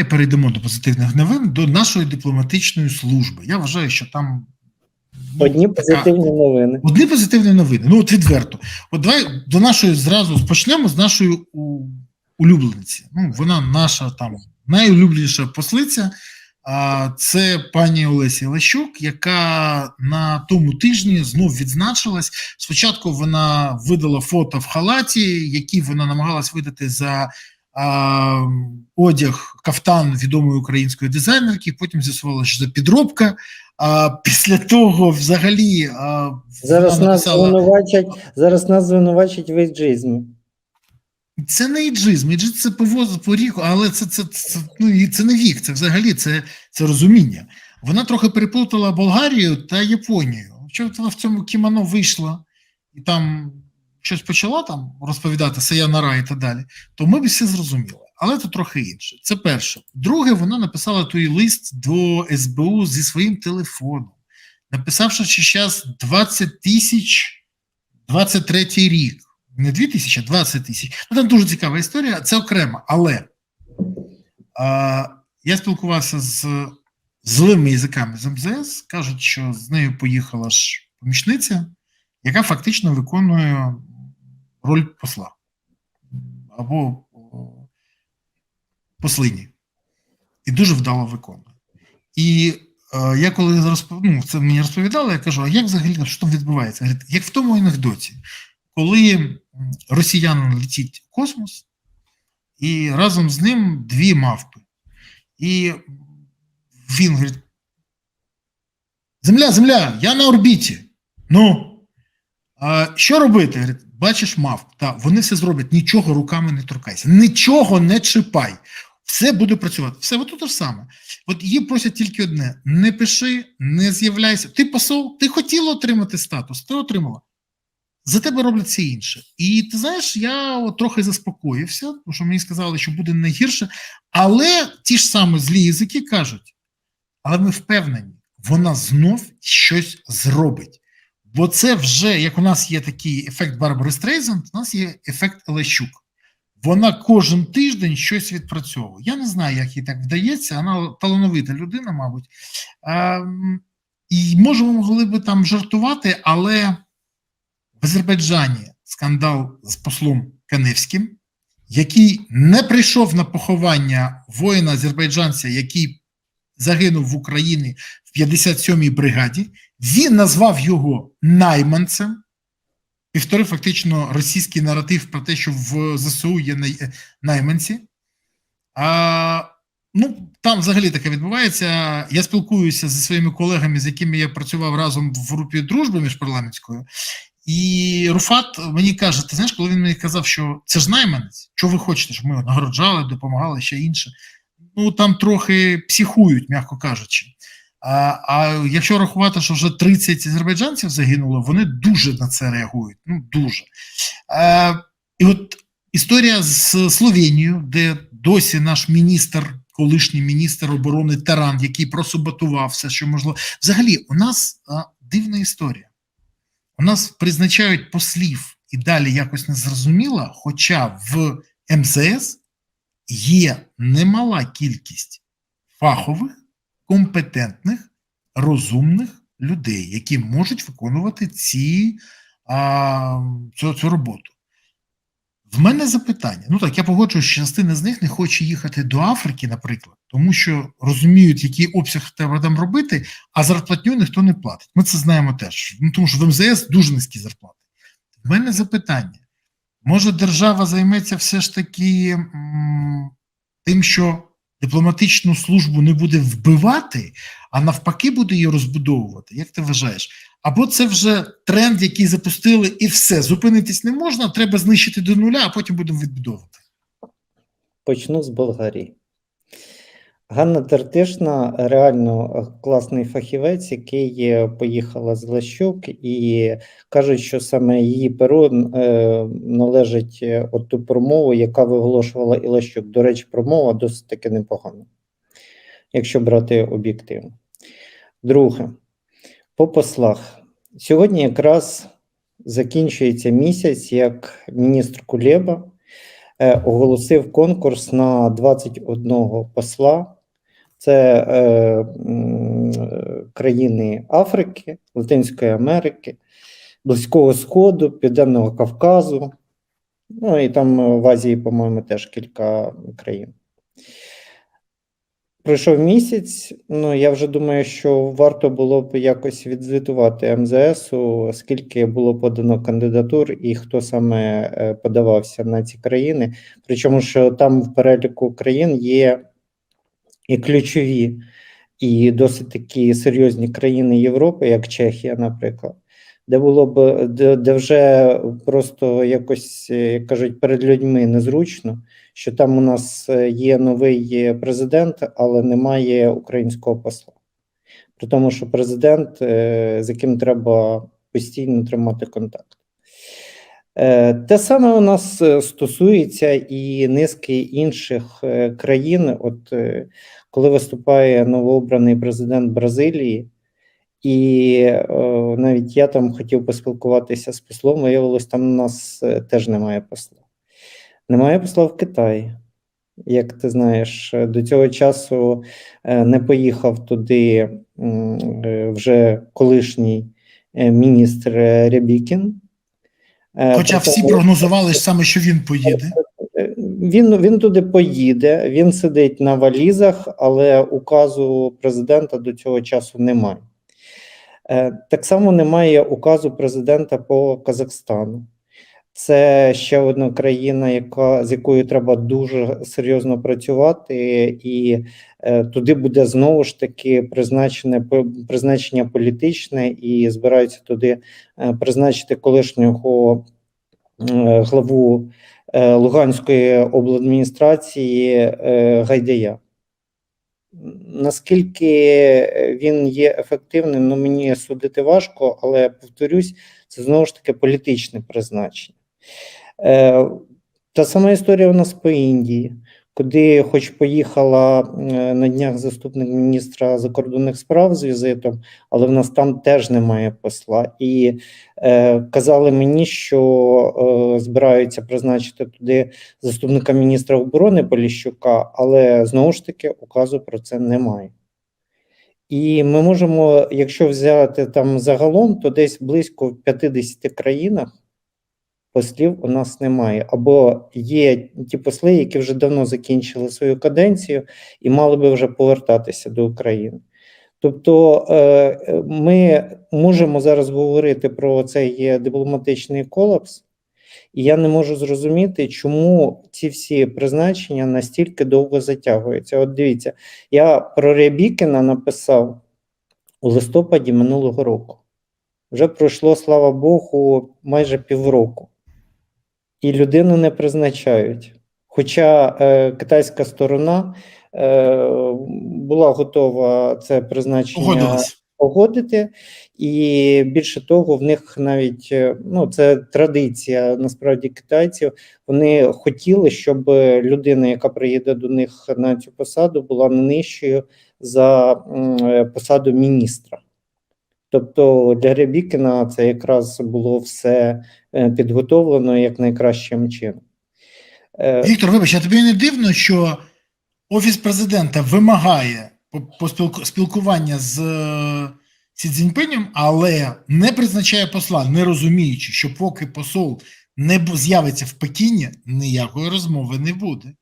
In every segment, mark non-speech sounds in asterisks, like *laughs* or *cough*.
давай перейдемо до позитивних новин до нашої дипломатичної служби. Я вважаю, що там ну, Одні позитивні новини. Одні позитивні новини. Ну, от відверто. От давай до нашої зразу почнемо з нашої у- улюблениці. Ну, вона наша там найулюбленіша послиця. А це пані Олесі Лещук, яка на тому тижні знов відзначилась. Спочатку вона видала фото в халаті, які вона намагалась видати за одяг кафтан відомої української дизайнерки. Потім з'ясувала, що це підробка. А після того, взагалі, а, Зараз нас звинувачать, зараз нас звинувачать в ейджизмі. це не іджизм, іджизм це повоз по ріку, але це, це, це, ну, це не вік, це взагалі це, це розуміння. Вона трохи переплутала Болгарію та Японію. Якщо вона в цьому кімоно вийшла і там щось почала там розповідати Саянара і так далі, то ми б всі зрозуміли. Але це трохи інше. Це перше. Друге, вона написала той лист до СБУ зі своїм телефоном, написавши, що зараз 20 тисяч 23 рік. Не 2 тисячі, а 20 тисяч. Ну, там дуже цікава історія, це окремо. Але а, я спілкувався з злими язиками з МЗС, кажуть, що з нею поїхала ж помічниця, яка фактично виконує роль посла або послині. І дуже вдало виконує. І е, я коли розпов... ну, це мені розповідали, я кажу: а як взагалі що там відбувається? Говорить, як в тому анекдоті, коли росіянин летить в космос, і разом з ним дві мавпи. І він говорить: Земля, земля, я на орбіті. Ну, а що робити? Говорить, бачиш мавп, та вони все зроблять, нічого руками не торкайся, нічого не чіпай. Все буде працювати. Все, от те ж саме. От її просять тільки одне: не пиши, не з'являйся. Ти посол, ти хотіла отримати статус, ти отримала. За тебе роблять все інше. І ти знаєш, я от трохи заспокоївся, тому що мені сказали, що буде найгірше. Але ті ж самі злі язики кажуть: але ми впевнені, вона знов щось зробить. Бо це вже як у нас є такий ефект Барбари Стрейзенд, у нас є ефект Елещук. Вона кожен тиждень щось відпрацьовує. Я не знаю, як їй так вдається. Вона талановита людина, мабуть. Ем, і може, ми могли би там жартувати, але в Азербайджані скандал з послом Каневським, який не прийшов на поховання воїна азербайджанця, який загинув в Україні в 57-й бригаді. Він назвав його найманцем. Повторив фактично російський наратив про те, що в ЗСУ є найманці. А, ну, там взагалі таке відбувається. Я спілкуюся зі своїми колегами, з якими я працював разом в групі дружби міжпарламентською. І Руфат мені каже: ти знаєш, коли він мені казав, що це ж найманець, що ви хочете, щоб ми його нагороджали, допомагали ще інше. Ну там трохи психують, м'яко кажучи. А, а якщо рахувати, що вже 30 азербайджанців загинуло, вони дуже на це реагують. Ну дуже. А, і от історія з Словенією, де досі наш міністр, колишній міністр оборони Таран, який просуботував все, що можливо. Взагалі, у нас а, дивна історія. У нас призначають послів і далі якось не зрозуміло, хоча в МЗС є немала кількість фахових, компетентних, розумних людей, які можуть виконувати ці, а, цю, цю роботу. В мене запитання. Ну так, я погоджуюсь, що частина з них не хоче їхати до Африки, наприклад, тому що розуміють, який обсяг треба там робити, а зарплатню ніхто не платить. Ми це знаємо теж. Ну, тому що в МЗС дуже низькі зарплати. В мене запитання: може держава займеться все ж таки м, тим, що дипломатичну службу не буде вбивати, а навпаки, буде її розбудовувати? Як ти вважаєш? Або це вже тренд, який запустили, і все, зупинитись не можна, треба знищити до нуля, а потім будемо відбудовувати. Почну з Болгарії. Ганна Тертишна реально класний фахівець, який е, поїхала з Лещук, і кажуть, що саме її перу е, належить е, от ту промову, яка виголошувала і Лещук. До речі, промова досить таки непогана, якщо брати об'єктивно. Друге, по послах. Сьогодні якраз закінчується місяць, як міністр Кулеба оголосив конкурс на 21 посла. Це е, е, країни Африки, Латинської Америки, Близького Сходу, Південного Кавказу. Ну і там е, в Азії, по-моєму, теж кілька країн. Пройшов місяць. Ну я вже думаю, що варто було б якось відзвітувати МЗСу, скільки було подано кандидатур і хто саме е, подавався на ці країни. Причому, що там в переліку країн є і ключові, і досить такі серйозні країни Європи, як Чехія, наприклад, де було б де, де вже просто якось е, як кажуть перед людьми незручно, що там у нас е, є новий президент, але немає українського посла. При тому, що президент, е, з яким треба постійно тримати контакт. Е, Те саме у нас е, стосується і низки інших е, країн. От коли виступає новообраний президент Бразилії, і навіть я там хотів поспілкуватися з послом, виявилось, там у нас теж немає посла. Немає посла в Китаї. Як ти знаєш, до цього часу не поїхав туди вже колишній міністр Рябікін. Е, Хоча при всі прогнозували саме, що він поїде. Е, Він, він туди поїде, він сидить на валізах, але указу президента до цього часу немає. Е, Так само немає указу президента по Казахстану. Це ще одна країна, яка, з якою треба дуже серйозно працювати, і е, туди буде знову ж таки призначене призначення політичне, і збираються туди е, призначити колишнього е, главу е, Луганської обладміністрації е, Гайдая. Наскільки він є ефективним, ну мені судити важко, але повторюсь, це знову ж таки політичне призначення. Е, Та сама історія у нас по Індії, куди, хоч поїхала е, на днях заступник міністра закордонних справ з візитом, але в нас там теж немає посла. І е, казали мені, що е, збираються призначити туди заступника міністра оборони Поліщука, але знову ж таки указу про це немає. І ми можемо, якщо взяти там загалом, то десь близько в 50 країнах послів у нас немає. Або є ті посли, які вже давно закінчили свою каденцію і мали би вже повертатися до України. Тобто е, ми можемо зараз говорити про цей дипломатичний колапс, і я не можу зрозуміти, чому ці всі призначення настільки довго затягуються. От дивіться, я про Рябікіна написав у листопаді минулого року. Вже пройшло, слава Богу, майже півроку. І людину не призначають. Хоча е, китайська сторона е, була готова це призначення Погодились. погодити, і більше того, в них навіть е, ну це традиція насправді китайців. Вони хотіли, щоб людина, яка приїде до них на цю посаду, була не нижчою за е, посаду міністра. Тобто для Рябікіна це якраз було все е, підготовлено як найкращим чином. Е, Віктор, вибач, а тобі не дивно, що Офіс президента вимагає спілкування з е, Сі Цзіньпинем, але не призначає посла, не розуміючи, що поки посол не з'явиться в Пекіні, ніякої розмови не буде.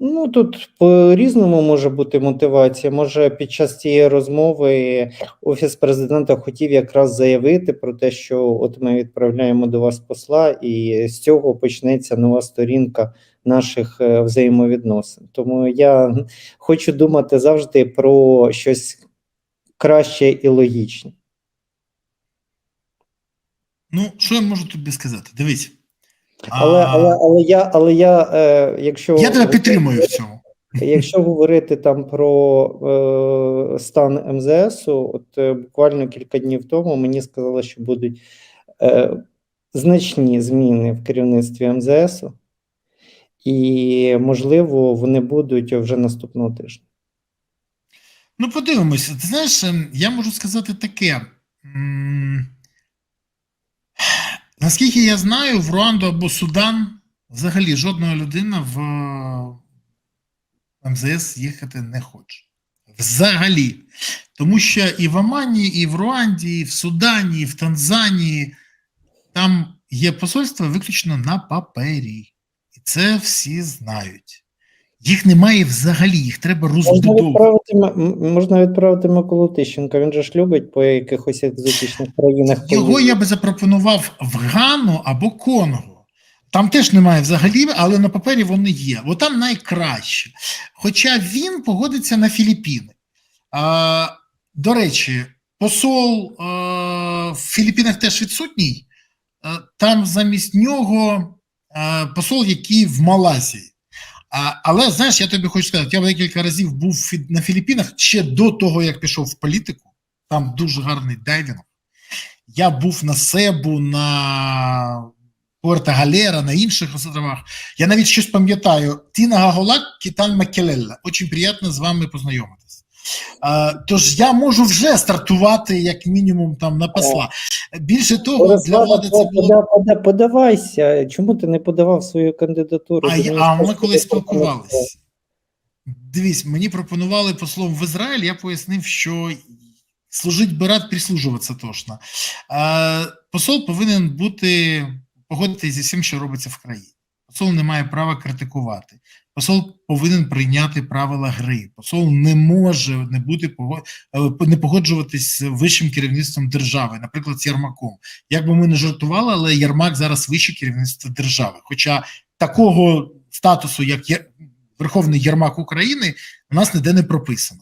Ну тут по-різному може бути мотивація. Може, під час цієї розмови офіс президента хотів якраз заявити про те, що от ми відправляємо до вас посла, і з цього почнеться нова сторінка наших е, взаємовідносин. Тому я хочу думати завжди про щось краще і логічне. Ну, що я можу тобі сказати? Дивись. Але, але, але я, але я, е, якщо я тебе підтримую в цьому. Якщо *laughs* говорити там про е, стан МЗСу, от е, буквально кілька днів тому мені сказали, що будуть е, значні зміни в керівництві МЗСу, і, можливо, вони будуть вже наступного тижня. Ну, подивимося. Ти знаєш, ем, я можу сказати таке. Наскільки я знаю, в Руанду або Судан взагалі жодна людина в МЗС їхати не хоче. Взагалі. Тому що і в Омані, і в Руанді, і в Судані, і в Танзанії там є посольство виключно на папері. І це всі знають. Їх немає взагалі, їх треба розбудовувати. можна відправити Миколу Тищенка, він же ж любить по якихось екзотичних країнах. Його я би запропонував в Гану або Конго. Там теж немає взагалі, але на папері вони є. Бо там найкраще. Хоча він погодиться на Філіппіни. А, до речі, посол а, в Філіппінах теж відсутній. А, там замість нього а, посол, який в Малайзії. Але знаєш, я тобі хочу сказати, я декілька разів був на Філіппінах ще до того, як пішов в політику. Там дуже гарний дайвінг. Я був на Себу, на Порта Галера, на інших островах. Я навіть щось пам'ятаю. Тіна Гаголак, Кітан Макелелла. Очень приємно з вами познайомитись. Тож я можу вже стартувати, як мінімум, там на посла. Більше того, для влади це було. пода- пода- подавайся. Чому ти не подавав свою кандидатуру? А, я- а ми колись спілкувалися. Дивись, мені пропонували послом в Ізраїль, я пояснив, що служить би рад, прислужуватися точно. Посол повинен бути погодитись зі всім, що робиться в країні. Посол не має права критикувати. Посол повинен прийняти правила гри. Посол не може не бути е, не погоджуватись з вищим керівництвом держави, наприклад, з Ярмаком. Як би ми не жартували, але Ярмак зараз вище керівництво держави. Хоча такого статусу, як Верховний Ярмак України, у нас ніде не прописано.